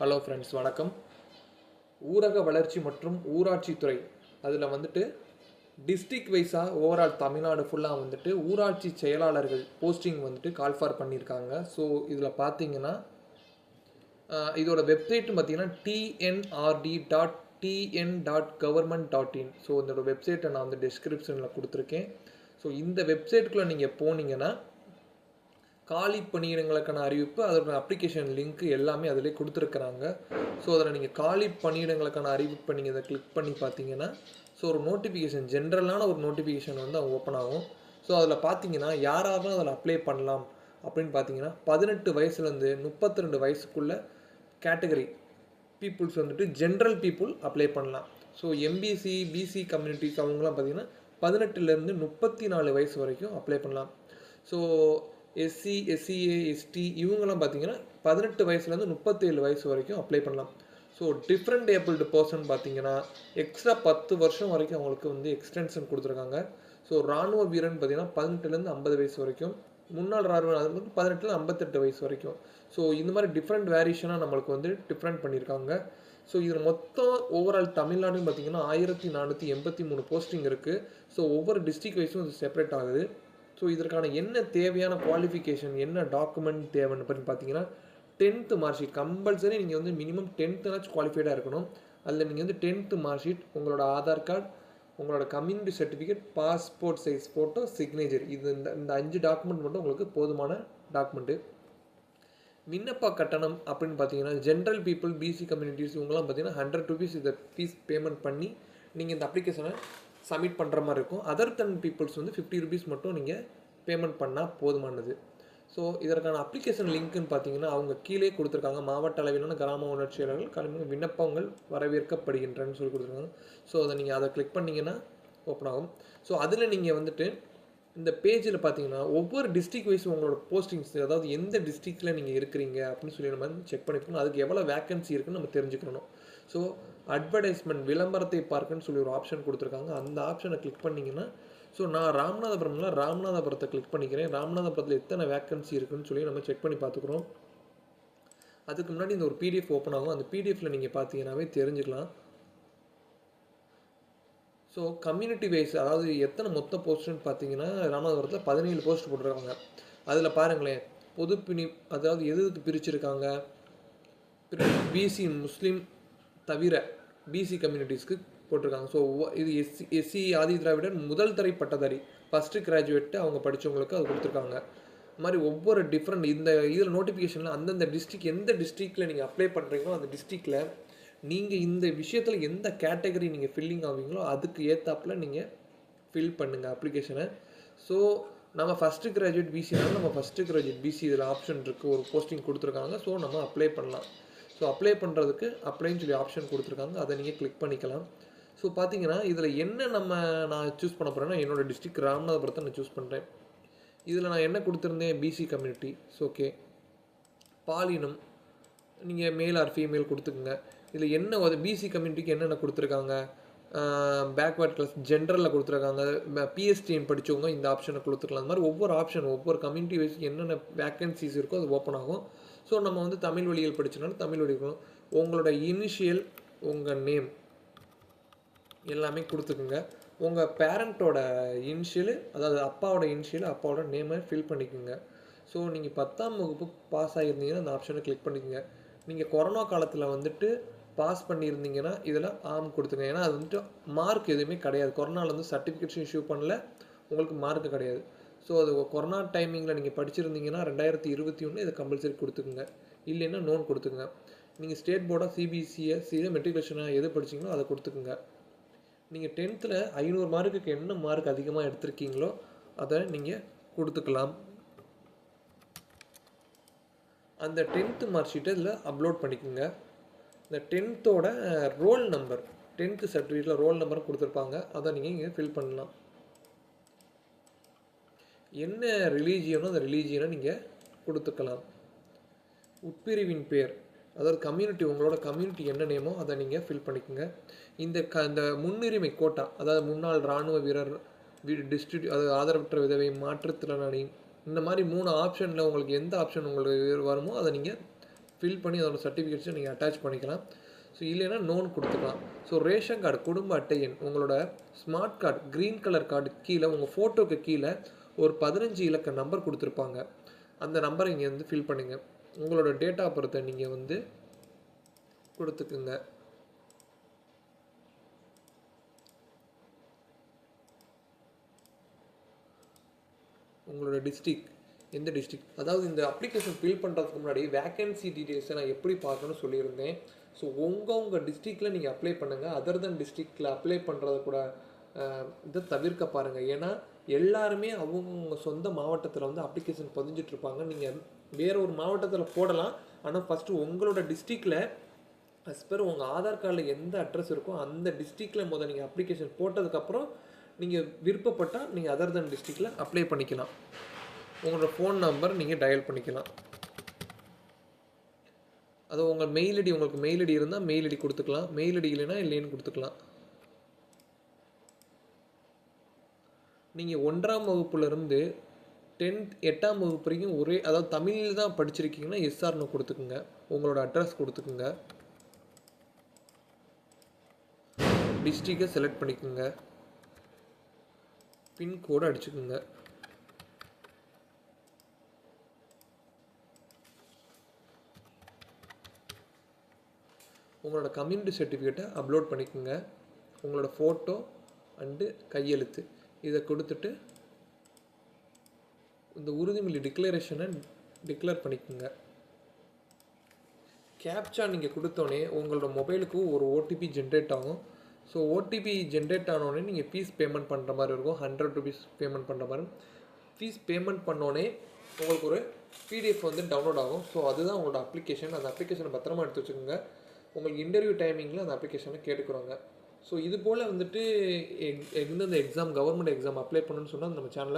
Hello friends வணக்கம். ஊரக வளர்ச்சி மற்றும் ஊராட்சித்துறை அதில் வந்துட்டு டிஸ்ட்ரிக் வைஸாக ஓவரால் தமிழ்நாடு ஃபுல்லாக வந்துட்டு ஊராட்சி செயலாளர்கள் போஸ்டிங் வந்துட்டு கால்ஃபார் பண்ணியிருக்காங்க ஸோ இதில் பார்த்தீங்கன்னா இதோட வெப்சைட்னு பார்த்தீங்கன்னா TNRD dot TN dot government dot in so இதோட வெப்சைட்டை நான் வந்து டிஸ்கிரிப்ஷனில் கொடுத்துருக்கேன். ஸோ இந்த வெப்சைட்டுக்குள்ளே நீங்கள் போனீங்கன்னா காலி பணியிடங்களுக்கான அறிவிப்பு அதோட அப்ளிகேஷன் லிங்க் எல்லாமே அதிலே கொடுத்துருக்குறாங்க. ஸோ அதில் நீங்கள் காலி பணியிடங்களுக்கான அறிவிப்பை நீங்கள் இதை கிளிக் பண்ணி பார்த்தீங்கன்னா ஸோ ஒரு நோட்டிஃபிகேஷன் ஜென்ரலான ஒரு நோட்டிஃபிகேஷன் வந்து அவங்க ஓப்பன் ஆகும். ஸோ அதில் பார்த்தீங்கன்னா யாராவது அதில் அப்ளை பண்ணலாம் அப்படின்னு பார்த்தீங்கன்னா பதினெட்டு வயசுலேருந்து முப்பத்தி ரெண்டு வயசுக்குள்ள கேட்டகரி பீப்புள்ஸ் வந்துட்டு ஜென்ரல் பீப்புள் அப்ளை பண்ணலாம். ஸோ எம்பிசி பிசி கம்யூனிட்டிஸ் அவங்களாம் பார்த்தீங்கன்னா பதினெட்டுலேருந்து முப்பத்தி நாலு வயசு வரைக்கும் அப்ளை பண்ணலாம். ஸோ எஸ்சி எஸ்சிஏ எஸ்டி இவங்கெல்லாம் பார்த்தீங்கன்னா பதினெட்டு வயசுலேருந்து முப்பத்தேழு வயசு வரைக்கும் அப்ளை பண்ணலாம். ஸோ டிஃப்ரெண்ட் ஏபிள்டு பர்சன் பார்த்தீங்கன்னா எக்ஸ்ட்ரா பத்து வருஷம் வரைக்கும் அவங்களுக்கு வந்து எக்ஸ்டென்ஷன் கொடுத்துருக்காங்க. ஸோ ராணுவ வீரன் பார்த்தீங்கன்னா பதினெட்டுலேருந்து ஐம்பது வயசு வரைக்கும் முன்னாள் ராணுவ அது வந்து பதினெட்டுலேருந்து ஐம்பத்தெட்டு வயசு வரைக்கும். ஸோ இந்த மாதிரி டிஃப்ரெண்ட் வேரியேஷனாக நம்மளுக்கு வந்து டிஃப்ரெண்ட் பண்ணியிருக்காங்க. ஸோ இதில் மொத்தம் ஓவரால் தமிழ்நாடுன்னு பார்த்தீங்கன்னா ஆயிரத்தி நானூற்றி எண்பத்தி மூணு போஸ்டிங் இருக்குது ஸோ ஒவ்வொரு டிஸ்ட்ரிக் வைஸும் இது செப்பரேட் ஆகுது. ஸோ இதற்கான என்ன தேவையான குவாலிஃபிகேஷன் என்ன டாக்குமெண்ட் தேவைன்னு அப்படின்னு பார்த்தீங்கன்னா டென்த்து மார்க் ஷீட் கம்பல்சரி நீங்கள் வந்து மினிமம் டென்த்துனாச்சும் குவாலிஃபைடாக இருக்கணும். அதில் நீங்கள் வந்து டென்த்து மார்க் ஷீட் உங்களோட ஆதார் கார்டு உங்களோட community certificate passport size photo signature இது இந்த இந்த அஞ்சு டாக்குமெண்ட் மட்டும் உங்களுக்கு போதுமான டாக்குமெண்ட்டு விண்ணப்ப கட்டணம் அப்படின்னு பார்த்தீங்கன்னா ஜென்ரல் பீப்புள் பிசி கம்யூனிட்டிஸ் இவங்கெல்லாம் பார்த்தீங்கன்னா ஹண்ட்ரட் ருபீஸ் இதை ஃபீஸ் பேமெண்ட் பண்ணி நீங்கள் இந்த அப்ளிகேஷனை சப்மிட் பண்ணுற மாதிரி இருக்கும். அதர் தன் பீப்புள்ஸ் வந்து ஃபிஃப்டி ருபீஸ் மட்டும் நீங்கள் பேமெண்ட் பண்ணால் போதுமானது. ஸோ இதற்கான அப்ளிகேஷன் லிங்க்குன்னு பார்த்தீங்கன்னா அவங்க கீழே கொடுத்துருக்காங்க. மாவட்ட அளவிலான கிராம உணர்ச்சியாளர்கள் கல்வி விண்ணப்பங்கள் வரவேற்கப்படுகின்றன்னு சொல்லி கொடுத்துருக்காங்க. ஸோ அதை நீங்கள் அதை கிளிக் பண்ணிங்கன்னா ஓப்பன் ஆகும். ஸோ அதில் நீங்கள் வந்துட்டு இந்த பேஜில் பார்த்தீங்கன்னா ஒவ்வொரு டிஸ்ட்ரிக் வைஸ் உங்களோட போஸ்டிங்ஸ் அதாவது எந்த டிஸ்ட்ரிக்டில் நீங்கள் இருக்கிறீங்க அப்படின்னு சொல்லி நம்ம செக் பண்ணிக்கணும். அதுக்கு எவ்வளோ வேக்கன்சி இருக்குன்னு நம்ம தெரிஞ்சுக்கணும். ஸோ அட்வர்டைஸ்மெண்ட் விளம்பரத்தை பார்க்கன்னு சொல்லி ஒரு ஆப்ஷன் கொடுத்துருக்காங்க. அந்த ஆப்ஷனை கிளிக் பண்ணிங்கன்னா ஸோ நான் ராமநாதபுரம்ல ராமநாதபுரத்தை கிளிக் பண்ணிக்கிறேன். ராமநாதபுரத்தில் எத்தனை வேக்கன்சி இருக்குன்னு சொல்லி நம்ம செக் பண்ணி பார்த்துக்குறோம். அதுக்கு முன்னாடி இந்த ஒரு பிடிஎஃப் ஓப்பன் ஆகும். அந்த பிடிஎஃப்ல நீங்கள் பார்த்தீங்கன்னாவே தெரிஞ்சுக்கலாம். ஸோ கம்யூனிட்டி வைஸ் அதாவது எத்தனை மொத்த போஸ்ட்டுன்னு பார்த்தீங்கன்னா ராமநாதபுரத்தில் பதினேழு போஸ்ட் போட்டிருக்காங்க. அதில் பாருங்களேன் பொதுப்பிணி அதாவது எது எதுக்கு பிரிச்சிருக்காங்க? பிசி முஸ்லீம் தவிர பிசி கம்யூனிட்டிஸ்க்கு போட்டிருக்காங்க. ஸோ இது எஸ்சி எஸ்சி ஆதி திராவிடர் முதல் தரை பட்டதாரி ஃபஸ்ட்டு கிராஜுவேட்டு அவங்க படித்தவங்களுக்கு அது கொடுத்துருக்காங்க. இது மாதிரி ஒவ்வொரு டிஃப்ரெண்ட் இந்த இதில் நோட்டிஃபிகேஷனில் அந்தந்த டிஸ்ட்ரிக் எந்த டிஸ்ட்ரிக்டில் நீங்கள் அப்ளை பண்ணுறீங்களோ அந்த டிஸ்ட்ரிக்டில் நீங்கள் இந்த விஷயத்தில் எந்த கேட்டகரி நீங்கள் ஃபில்லிங் ஆவீங்களோ அதுக்கு ஏற்றாப்பில் நீங்கள் ஃபில் பண்ணுங்கள் அப்ளிகேஷனை ஸோ நம்ம ஃபஸ்ட்டு கிராஜுவேட் பிசினாலும் நம்ம ஃபஸ்ட்டு கிராஜுவேட் பிசி இதில் ஆப்ஷன் இருக்குது ஒரு போஸ்டிங் கொடுத்துருக்காங்க. ஸோ நம்ம அப்ளை பண்ணலாம். ஸோ அப்ளை பண்ணுறதுக்கு அப்ளைன்னு சொல்லி ஆப்ஷன் கொடுத்துருக்காங்க. அதை நீங்கள் கிளிக் பண்ணிக்கலாம். ஸோ பார்த்தீங்கன்னா இதில் என்ன நம்ம நான் சூஸ் பண்ண போகிறேன்னா என்னோட டிஸ்ட்ரிக்ட் ராமநாதபுரத்தை நான் சூஸ் பண்ணுறேன் இதில் நான் என்ன கொடுத்துருந்தேன்? பிசி கம்யூனிட்டி ஸோ ஓகே பாலினம். நீங்கள் மேல் ஆர் ஃபீமேல் கொடுத்துக்குங்க. இதில் என்ன பிசி கம்யூனிட்டிக்கு என்னென்ன கொடுத்துருக்காங்க? பேக்வேர்ட் கிளாஸ் ஜென்ரலில் கொடுத்துருக்காங்க. பிஎஸ்டிஎன் படித்தவங்க இந்த ஆப்ஷனை கொடுத்துருக்கலாம் அந்த மாதிரி ஒவ்வொரு ஆப்ஷன் ஒவ்வொரு கம்யூனிட்டி வைஸ் என்னென்ன வேக்கன்சிஸ் இருக்கோ அது ஓப்பன் ஆகும். ஸோ நம்ம வந்து தமிழ் வழியில் படித்தனாலும் தமிழ் வழி உங்களோட இனிஷியல் உங்கள் நேம் எல்லாமே கொடுத்துக்குங்க. உங்கள் பேரண்ட்டோட இனிஷியலு அதாவது அப்பாவோட இனிஷியல் அப்பாவோட நேமை ஃபில் பண்ணிக்கோங்க. ஸோ நீங்கள் பத்தாம் வகுப்பு பாஸ் ஆகியிருந்தீங்கன்னா அந்த ஆப்ஷனை கிளிக் பண்ணிக்கோங்க. நீங்கள் கொரோனா காலத்தில் வந்துட்டு பாஸ் பண்ணியிருந்தீங்கன்னா இதில் ஆம் கொடுத்துங்க ஏன்னா அது வந்துட்டு மார்க் எதுவுமே கிடையாது. கொரோனாவில் வந்து சர்டிஃபிகேட்ஸ் இஷ்யூ பண்ணல. உங்களுக்கு மார்க்கு கிடையாது. ஸோ அது கொரோனா டைமிங்கில் நீங்கள் படிச்சிருந்தீங்கன்னா ரெண்டாயிரத்தி இருபத்தி ஒன்று இதை கம்பல்சரி கொடுத்துக்குங்க. இல்லைன்னா நோன் கொடுத்துக்குங்க. நீங்கள் ஸ்டேட் போர்டாக சிபிசிஎஸ்சியில் மெட்ரிகுலேஷனாக எது படிச்சிங்களோ அதை கொடுத்துக்குங்க. நீங்கள் டென்த்தில் ஐநூறு மார்க்குக்கு என்ன மார்க் அதிகமாக எடுத்திருக்கீங்களோ அதை நீங்கள் கொடுத்துக்கலாம். அந்த டென்த்து மார்க் ஷீட்டை இதில் அப்லோட் பண்ணிக்கோங்க. இந்த டென்த்தோட ரோல் நம்பர் டென்த்து சர்டிஃபிகேட்டில் ரோல் நம்பர் கொடுத்துருப்பாங்க. அதை நீங்கள் இங்கே ஃபில் பண்ணலாம். என்ன ரிலீஜியனோ அந்த ரிலீஜியனை நீங்கள் கொடுத்துக்கலாம். உட்பிரிவின் பேர் அதாவது கம்யூனிட்டி உங்களோட கம்யூனிட்டி என்ன நேமோ அதை நீங்கள் ஃபில் பண்ணிக்கோங்க. இந்த க இந்த முன்னுரிமை கோட்டா அதாவது முன்னாள் இராணுவ வீரர் வீடு டிஸ்ட்ரிக்ட் அதாவது ஆதரவற்ற விதவை மாற்றுத்திறனாளி இந்த மாதிரி மூணு ஆப்ஷனில் உங்களுக்கு எந்த ஆப்ஷன் உங்களுக்கு வருமோ அதை நீங்கள் ஃபில் பண்ணி அதோட சர்டிஃபிகேட்ஸை நீங்கள் அட்டாச் பண்ணிக்கலாம். ஸோ இல்லைன்னா நோன் கொடுத்துக்கலாம். ஸோ ரேஷன் கார்டு குடும்ப அட்டை எண் உங்களோட smart card green colour card கீழே உங்கள் ஃபோட்டோக்கு கீழே ஒரு பதினஞ்சு இலக்க நம்பர் கொடுத்துருப்பாங்க. அந்த நம்பரை இங்கே வந்து ஃபில் பண்ணுங்க. உங்களோட டேட் ஆஃப் பர்த்தை நீங்கள் வந்து கொடுத்துக்குங்க. உங்களோட டிஸ்ட்ரிக் எந்த டிஸ்ட்ரிக் அதாவது இந்த அப்ளிகேஷன் ஃபில் பண்ணுறதுக்கு முன்னாடி வேக்கன்சி டீட்டெயில்ஸை நான் எப்படி பார்க்கணும்னு சொல்லியிருந்தேன். ஸோ உங்கள் உங்கள் டிஸ்ட்ரிக்டில் நீங்கள் அப்ளை பண்ணுங்கள் அதர் தன் டிஸ்ட்ரிக்டில் அப்ளை பண்ணுறது கூட இதை தவிர்க்க பாருங்கள் ஏன்னா எல்லாருமே அவங்கவுங்க சொந்த மாவட்டத்தில் வந்து அப்ளிகேஷன் பதிஞ்சிட்ருப்பாங்க. நீங்கள் வேற ஒரு மாவட்டத்தில் போடலாம். ஆனால் ஃபஸ்ட்டு உங்களோட டிஸ்ட்ரிக்டில் அஸ் per உங்கள் ஆதார் கார்டில் எந்த அட்ரஸ் இருக்கோ அந்த டிஸ்ட்ரிக்டில் முதல் நீங்கள் அப்ளிகேஷன் போட்டதுக்கப்புறம் நீங்கள் விருப்பப்பட்டால் நீங்கள் அதர் தன் டிஸ்ட்ரிக்டில் அப்ளை பண்ணிக்கலாம். உங்களோட ஃபோன் நம்பர் நீங்கள் டயல் பண்ணிக்கலாம். அது உங்கள் மெயில் ஐடி உங்களுக்கு மெயில் ஐடி இருந்தால் மெயில் ஐடி கொடுத்துக்கலாம். மெயில் ஐடி இல்லைன்னா இல்லைன்னு கொடுத்துக்கலாம். நீங்கள் ஒன்றாம் வகுப்புலேருந்து டென்த் எட்டாம் வகுப்பு வரைக்கும் ஒரே அதாவது தமிழில் தான் படிச்சிருக்கீங்கன்னா எஸ்ஆர்னு கொடுத்துக்குங்க. உங்களோட அட்ரஸ் கொடுத்துக்குங்க. டிஸ்ட்ரிக்டை செலக்ட் பண்ணிக்கோங்க. பின்கோடு அடிச்சுக்குங்க. உங்களோட கம்யூனிட்டி சர்டிஃபிகேட்டை அப்லோட் பண்ணிக்கோங்க. உங்களோட ஃபோட்டோ அண்டு கையெழுத்து. இதை கொடுத்துட்டு இந்த உறுதிமொழி டிக்ளரேஷனை டிக்ளேர் பண்ணிக்கோங்க. கேப்சா நீங்கள் கொடுத்தோன்னே உங்களோட மொபைலுக்கு ஒரு ஓடிபி ஜென்ரேட் ஆகும். ஸோ ஓடிபி ஜென்ரேட் ஆனோடனே நீங்கள் ஃபீஸ் பேமெண்ட் பண்ணுற மாதிரி இருக்கும். ஹண்ட்ரட் ருபீஸ் பேமெண்ட் பண்ணுற மாதிரி ஃபீஸ் பேமெண்ட் பண்ணோடனே உங்களுக்கு ஒரு பிடிஎஃப் வந்து டவுன்லோட் ஆகும். ஸோ அதுதான் உங்களோட அப்ளிகேஷன் அந்த அப்ளிகேஷனை பத்திரமா எடுத்து வச்சுக்கோங்க. உங்களுக்கு இன்டர்வியூ டைமிங்கில் அந்த அப்ளிகேஷனை கேட்டுக்கிறாங்க. ஸோ இது போல் வந்துட்டு எக் எந்தெந்த எக்ஸாம் கவர்மெண்ட் எக்ஸாம் அப்ளை பண்ணணும்னு சொன்னால் நம்ம சேனலை